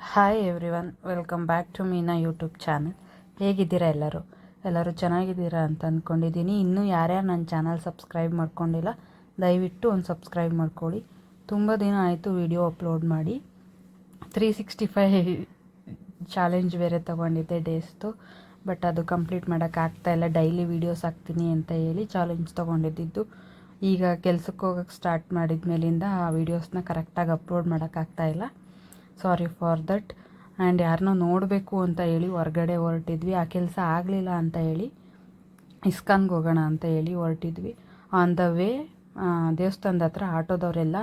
Hi everyone welcome back to Meena YouTube channel ಹೇಗಿದ್ದೀರಾ ಎಲ್ಲರೂ? ಎಲ್ಲರೂ ಚೆನ್ನಾಗಿದ್ದೀರಾ ಅಂತ ಅಂದ್ಕೊಂಡಿದ್ದೀನಿ ಇನ್ನೂ ಯಾರ್ಯಾರು ನನ್ನ ಚಾನಲ್ ಸಬ್ಸ್ಕ್ರೈಬ್ ಮಾಡ್ಕೊಂಡಿಲ್ಲ, ದಯವಿಟ್ಟು ಒಂದು ಸಬ್ಸ್ಕ್ರೈಬ್ ಮಾಡ್ಕೊಳ್ಳಿ. ತುಂಬ ದಿನ ಆಯಿತು ವಿಡಿಯೋ ಅಪ್ಲೋಡ್ ಮಾಡಿ. ತ್ರೀ ಸಿಕ್ಸ್ಟಿ ಫೈ ಚಾಲೆಂಜ್ ಬೇರೆ ತೊಗೊಂಡಿದ್ದೆ ಡೇಸ್ದು ಬಟ್ ಅದು ಕಂಪ್ಲೀಟ್ ಮಾಡೋಕ್ಕಾಗ್ತಾಯಿಲ್ಲ ಡೈಲಿ ವೀಡಿಯೋಸ್ ಹಾಕ್ತೀನಿ ಅಂತ ಹೇಳಿ ಚಾಲೆಂಜ್ ತೊಗೊಂಡಿದ್ದು. ಈಗ ಕೆಲ್ಸಕ್ಕೆ ಹೋಗೋಕ್ಕೆ ಸ್ಟಾರ್ಟ್ ಮಾಡಿದ ಮೇಲಿಂದ ಆ ವೀಡಿಯೋಸ್ನ ಕರೆಕ್ಟಾಗಿ ಅಪ್ಲೋಡ್ ಮಾಡೋಕ್ಕಾಗ್ತಾಯಿಲ್ಲ ಸಾರಿ ಫಾರ್ ದಟ್. ಆ್ಯಂಡ್ ಯಾರನ್ನೋ ನೋಡಬೇಕು ಅಂತ ಹೇಳಿ ಹೊರಗಡೆ ಹೊರಟಿದ್ವಿ. ಆ ಕೆಲಸ ಆಗಲಿಲ್ಲ ಅಂತ ಹೇಳಿ ಇಸ್ಕಾನ್ಗೆ ಹೋಗೋಣ ಅಂತ ಹೇಳಿ ಹೊರಟಿದ್ವಿ. ಆನ್ ದ ವೇ ದೇವಸ್ಥಾನದ ಹತ್ರ ಆಟೋದವರೆಲ್ಲ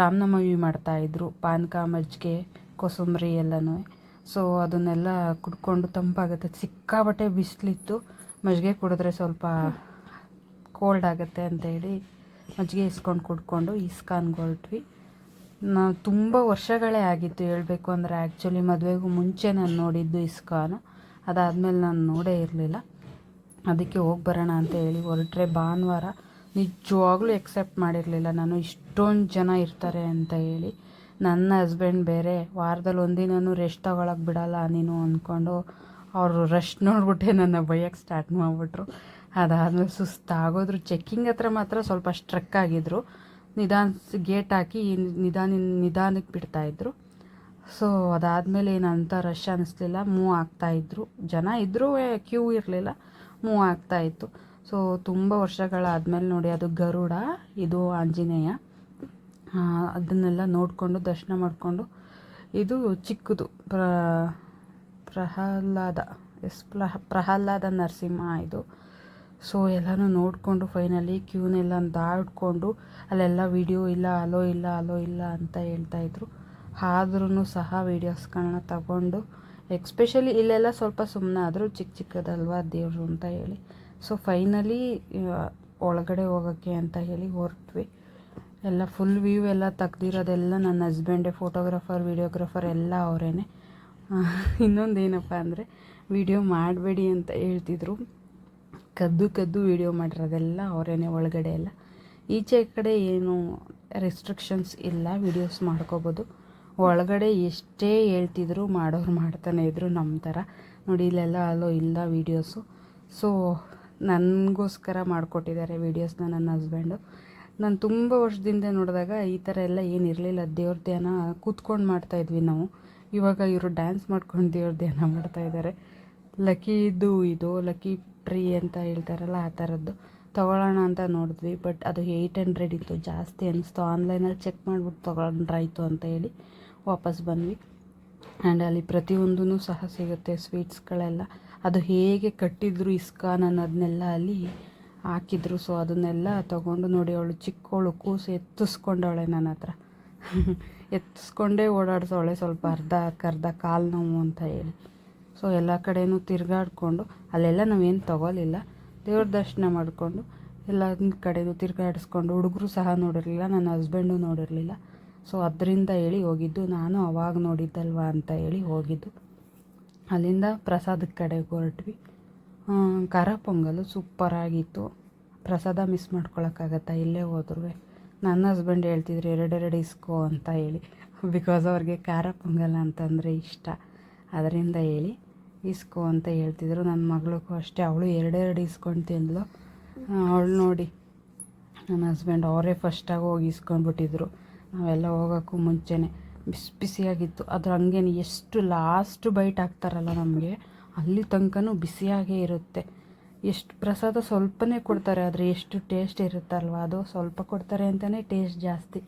ರಾಮನವಮಿ ಮಾಡ್ತಾಯಿದ್ರು ಪಾನಕ, ಮಜ್ಜಿಗೆ, ಕೊಸಂಬರಿ ಎಲ್ಲನೂ. ಸೊ ಅದನ್ನೆಲ್ಲ ಕುಡ್ಕೊಂಡು ತಂಪಾಗುತ್ತೆ. ಸಿಕ್ಕಾಬಟ್ಟೆ ಬಿಸಿಲಿತ್ತು. ಮಜ್ಜಿಗೆ ಕುಡಿದ್ರೆ ಸ್ವಲ್ಪ ಕೋಲ್ಡ್ ಆಗುತ್ತೆ ಅಂತ ಹೇಳಿ ಮಜ್ಜಿಗೆ ಇಸ್ಕೊಂಡು ಕುಡ್ಕೊಂಡು ಇಸ್ಕಾನ್ಗೆ ಹೊರಟ್ವಿ. ನಾವು ತುಂಬ ವರ್ಷಗಳೇ ಆಗಿತ್ತು ಹೇಳಬೇಕು ಅಂದರೆ ಆ್ಯಕ್ಚುಲಿ ಮದುವೆಗೂ ಮುಂಚೆ ನಾನು ನೋಡಿದ್ದು ಇಸ್ಕಾನ್ ಅದಾದಮೇಲೆ ನಾನು ನೋಡೇ ಇರಲಿಲ್ಲ. ಅದಕ್ಕೆ ಹೋಗಿ ಬರೋಣ ಅಂತ ಹೇಳಿ ಹೊರಟ್ರೆ ಭಾನುವಾರ ನಿಜವಾಗ್ಲೂ ಎಕ್ಸೆಪ್ಟ್ ಮಾಡಿರಲಿಲ್ಲ. ನಾನು ಇಷ್ಟೊಂದು ಜನ ಇರ್ತಾರೆ ಅಂತ ಹೇಳಿ. ನನ್ನ ಹಸ್ಬೆಂಡ್ ಬೇರೆ, ವಾರದಲ್ಲಿ ಒಂದಿನೂ ರೆಸ್ಟ್ ತಗೊಳಕ್ಕೆ ಬಿಡಲ್ಲ ನೀನು ಅಂದ್ಕೊಂಡು ಅವರು ರಶ್ ನೋಡಿಬಿಟ್ಟೆ ನನ್ನ ಬೈಯಕ್ಕೆ ಸ್ಟಾರ್ಟ್ ಮಾಡಿಬಿಟ್ರು. ಅದಾದಮೇಲೆ ಸುಸ್ತಾಗೋದ್ರು. ಚೆಕ್ಕಿಂಗ್ ಹತ್ರ ಮಾತ್ರ ಸ್ವಲ್ಪ ಸ್ಟ್ರಕ್ ಆಗಿದ್ರು. ನಿಧಾನ ಗೇಟ್ ಹಾಕಿ ನಿಧಾನ ನಿಧಾನಕ್ಕೆ ಬಿಡ್ತಾಯಿದ್ರು ಸೊ ಅದಾದಮೇಲೆ ಏನಂತ ರಶ್ ಅನ್ನಿಸ್ಲಿಲ್ಲ ಮೂವ್ ಆಗ್ತಾಯಿದ್ರು ಜನ ಇದ್ದರೂ ಕ್ಯೂ ಇರಲಿಲ್ಲ. ಮೂವ್ ಆಗ್ತಾಯಿತ್ತು ಸೊ ತುಂಬ ವರ್ಷಗಳಾದಮೇಲೆ ನೋಡಿ ಅದು ಗರುಡ, ಇದು ಆಂಜನೇಯ. ಅದನ್ನೆಲ್ಲ ನೋಡಿಕೊಂಡು, ದರ್ಶನ ಮಾಡಿಕೊಂಡು ಇದು ಚಿಕ್ಕದು. ಪ್ರ, ಪ್ರಹ್ಲಾದ, ಎಸ್, ಪ್ರಹ, ಪ್ರಹ್ಲಾದ ನರಸಿಂಹ ಇದು. ಸೊ ಎಲ್ಲನೂ ನೋಡಿಕೊಂಡು ಫೈನಲಿ ಕ್ಯೂನೆಲ್ಲ ದಾಟ್ಕೊಂಡು ಅಲ್ಲೆಲ್ಲ ವೀಡಿಯೋ ಇಲ್ಲ ಅಲೋ ಇಲ್ಲ ಅಲೋ ಇಲ್ಲ ಅಂತ ಹೇಳ್ತಾಯಿದ್ರು ಆದ್ರೂ ಸಹ ವೀಡಿಯೋಸ್ಗಳನ್ನ ತಗೊಂಡು ಎಕ್ಸ್ಪೆಷಲಿ ಇಲ್ಲೆಲ್ಲ ಸ್ವಲ್ಪ ಸುಮ್ಮನೆ ಆದರೂ ಚಿಕ್ಕ ಚಿಕ್ಕದಲ್ವಾ ದೇವರು ಅಂತ ಹೇಳಿ. ಸೊ ಫೈನಲಿ ಒಳಗಡೆ ಹೋಗೋಕ್ಕೆ ಅಂತ ಹೇಳಿ ಹೊರಟ್ವಿ. ಎಲ್ಲ ಫುಲ್ ವ್ಯೂ ಎಲ್ಲ ತೆಗ್ದಿರೋದೆಲ್ಲ ನನ್ನ ಹಸ್ಬೆಂಡೇ ಫೋಟೋಗ್ರಾಫರ್ ವೀಡಿಯೋಗ್ರಾಫರ್ ಎಲ್ಲ ಅವರೇನೆ. ಇನ್ನೊಂದು ಏನಪ್ಪ ಅಂದರೆ ವೀಡಿಯೋ ಮಾಡಬೇಡಿ ಅಂತ ಹೇಳ್ತಿದ್ರು. ಕದ್ದು ಕದ್ದು ವೀಡಿಯೋ ಮಾಡಿರೋದೆಲ್ಲ ಅವರೇನೆ ಒಳಗಡೆ ಎಲ್ಲ. ಈಚೆ ಕಡೆ ಏನು ರೆಸ್ಟ್ರಿಕ್ಷನ್ಸ್ ಇಲ್ಲ ವೀಡಿಯೋಸ್ ಮಾಡ್ಕೋಬೋದು. ಒಳಗಡೆ ಎಷ್ಟೇ ಹೇಳ್ತಿದ್ರು ಮಾಡೋರು ಮಾಡ್ತಾನೆ ಇದ್ರು ನಮ್ಮ ಥರ. ನೋಡಿ, ಇಲ್ಲೆಲ್ಲ ಅಲ್ಲೋ ಇಲ್ಲ ವೀಡಿಯೋಸು ಸೊ ನನಗೋಸ್ಕರ ಮಾಡಿಕೊಟ್ಟಿದ್ದಾರೆ ವೀಡಿಯೋಸ್ನ ನನ್ನ ಹಸ್ಬೆಂಡು ನಾನು ತುಂಬ ವರ್ಷದಿಂದ ನೋಡಿದಾಗ ಈ ಥರ ಎಲ್ಲ ಏನು ಇರಲಿಲ್ಲ. ದೇವ್ರ ಧ್ಯಾನ ಕೂತ್ಕೊಂಡು ಮಾಡ್ತಾಯಿದ್ವಿ ನಾವು. ಇವಾಗ ಇವರು ಡ್ಯಾನ್ಸ್ ಮಾಡ್ಕೊಂಡು ದೇವ್ರ ಧ್ಯಾನ ಮಾಡ್ತಾಯಿದ್ದಾರೆ ಲಕ್ಕಿದು ಇದು, ಲಕ್ಕಿ ಟ್ರೀ ಅಂತ ಹೇಳ್ತಾರಲ್ಲ ಆ ಥರದ್ದು. ತೊಗೊಳ್ಳೋಣ ಅಂತ ನೋಡಿದ್ವಿ, ಬಟ್ ಅದು ಏಯ್ಟ್ ಹಂಡ್ರೆಡ್ ಇತ್ತು, ಜಾಸ್ತಿ ಅನ್ನಿಸ್ತು ಆನ್ಲೈನಲ್ಲಿ ಚೆಕ್ ಮಾಡಿಬಿಟ್ಟು ತೊಗೊಂಡ್ರಾಯ್ತು ಅಂತ ಹೇಳಿ ವಾಪಸ್ ಬಂದ್ವಿ. ಆ್ಯಂಡ್ ಅಲ್ಲಿ ಪ್ರತಿಯೊಂದೂ ಸಹ ಸಿಗುತ್ತೆ ಸ್ವೀಟ್ಸ್ಗಳೆಲ್ಲ ಅದು ಹೇಗೆ ಕಟ್ಟಿದ್ರು ಇಸ್ಕಾನ್ ಅನ್ನೋದನ್ನೆಲ್ಲ ಅಲ್ಲಿ ಹಾಕಿದ್ರು. ಸೊ ಅದನ್ನೆಲ್ಲ ತೊಗೊಂಡು ನೋಡಿ, ಅವಳು ಚಿಕ್ಕವಳು ಕೂಸು ಎತ್ತಿಸ್ಕೊಂಡವಳೆ ನನ್ನ ಹತ್ರ. ಎತ್ತಿಸ್ಕೊಂಡೇ ಓಡಾಡ್ಸೋಳೆ ಸ್ವಲ್ಪ ಅರ್ಧ ಅರ್ಧ ಕಾಲು ನೋವು ಅಂತ ಹೇಳಿ. ಸೊ ಎಲ್ಲ ಕಡೆಯೂ ತಿರುಗಾಡ್ಕೊಂಡು, ಅಲ್ಲೆಲ್ಲ ನಾವೇನು ತೊಗೊಲಿಲ್ಲ. ದೇವ್ರ ದರ್ಶನ ಮಾಡಿಕೊಂಡು ಎಲ್ಲ ಕಡೆಯೂ ತಿರುಗಾಡಿಸ್ಕೊಂಡು, ಹುಡುಗರು ಸಹ ನೋಡಿರಲಿಲ್ಲ, ನನ್ನ ಹಸ್ಬೆಂಡು ನೋಡಿರಲಿಲ್ಲ. ಸೊ ಅದರಿಂದ ಹೇಳಿ ಹೋಗಿದ್ದು, ನಾನು ಅವಾಗ ನೋಡಿದ್ದಲ್ವ ಅಂತ ಹೇಳಿ ಹೋಗಿದ್ದು. ಅಲ್ಲಿಂದ ಪ್ರಸಾದದ ಕಡೆಗೆ ಹೊರಟ್ವಿ. ಖಾರ ಪೊಂಗಲು ಸೂಪರಾಗಿತ್ತು. ಪ್ರಸಾದ ಮಿಸ್ ಮಾಡ್ಕೊಳಕ್ಕಾಗತ್ತಾ? ಇಲ್ಲೇ ಹೋದ್ರೂ ನನ್ನ ಹಸ್ಬೆಂಡ್ ಹೇಳ್ತಿದ್ರು, ಎರಡೆರಡು ಇಸ್ಕೋ ಅಂತ ಹೇಳಿ. ಬಿಕಾಸ್ ಅವ್ರಿಗೆ ಖಾರ ಪೊಂಗಲ್ ಅಂತಂದರೆ ಇಷ್ಟ. ಅದರಿಂದ ಹೇಳಿ ಇಸ್ಕೋ ಅಂತ ಹೇಳ್ತಿದ್ರು. ನನ್ನ ಮಗಳಿಗೂ ಅಷ್ಟೇ, ಅವಳು ಎರಡೆರಡು ಇಸ್ಕೊಂಡು ತಿಂದಳು ಅವಳು ನೋಡಿ ನನ್ನ ಹಸ್ಬೆಂಡ್ ಅವರೇ ಫಸ್ಟಾಗಿ ಹೋಗಿ ಇಸ್ಕೊಂಡ್ಬಿಟ್ಟಿದ್ರು. ನಾವೆಲ್ಲ ಹೋಗೋಕ್ಕೂ ಮುಂಚೆನೇ ಬಿಸಿ ಬಿಸಿಯಾಗಿತ್ತು. ಅದ್ರ ಹಂಗೇನು ಎಷ್ಟು ಲಾಸ್ಟ್ ಬೈಟ್ ಹಾಕ್ತಾರಲ್ಲ ನಮಗೆ, ಅಲ್ಲಿ ತನಕನೂ ಬಿಸಿಯಾಗೇ ಇರುತ್ತೆ. ಎಷ್ಟು ಪ್ರಸಾದ ಸ್ವಲ್ಪನೇ ಕೊಡ್ತಾರೆ, ಆದರೆ ಎಷ್ಟು ಟೇಸ್ಟ್ ಇರುತ್ತಲ್ವ? ಅದು ಸ್ವಲ್ಪ ಕೊಡ್ತಾರೆ ಅಂತಲೇ ಟೇಸ್ಟ್ ಜಾಸ್ತಿ.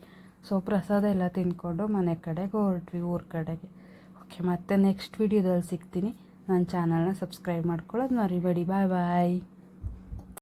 ಸೊ ಪ್ರಸಾದ ಎಲ್ಲ ತಿನ್ಕೊಂಡು ಮನೆ ಕಡೆಗೆ ಹೊರಟ್ವಿ, ಊರ ಕಡೆಗೆ. ಓಕೆ ಮತ್ತೆ ನೆಕ್ಸ್ಟ್ ವೀಡಿಯೋದಲ್ಲಿ ಸಿಗ್ತೀನಿ. ನನ್ನ ಚಾನಲ್ನ ಸಬ್ಸ್ಕ್ರೈಬ್ ಮಾಡ್ಕೊಳ್ಳೋದು ಮರಿಬೇಡಿ. ಬಾಯ್ ಬಾಯ್.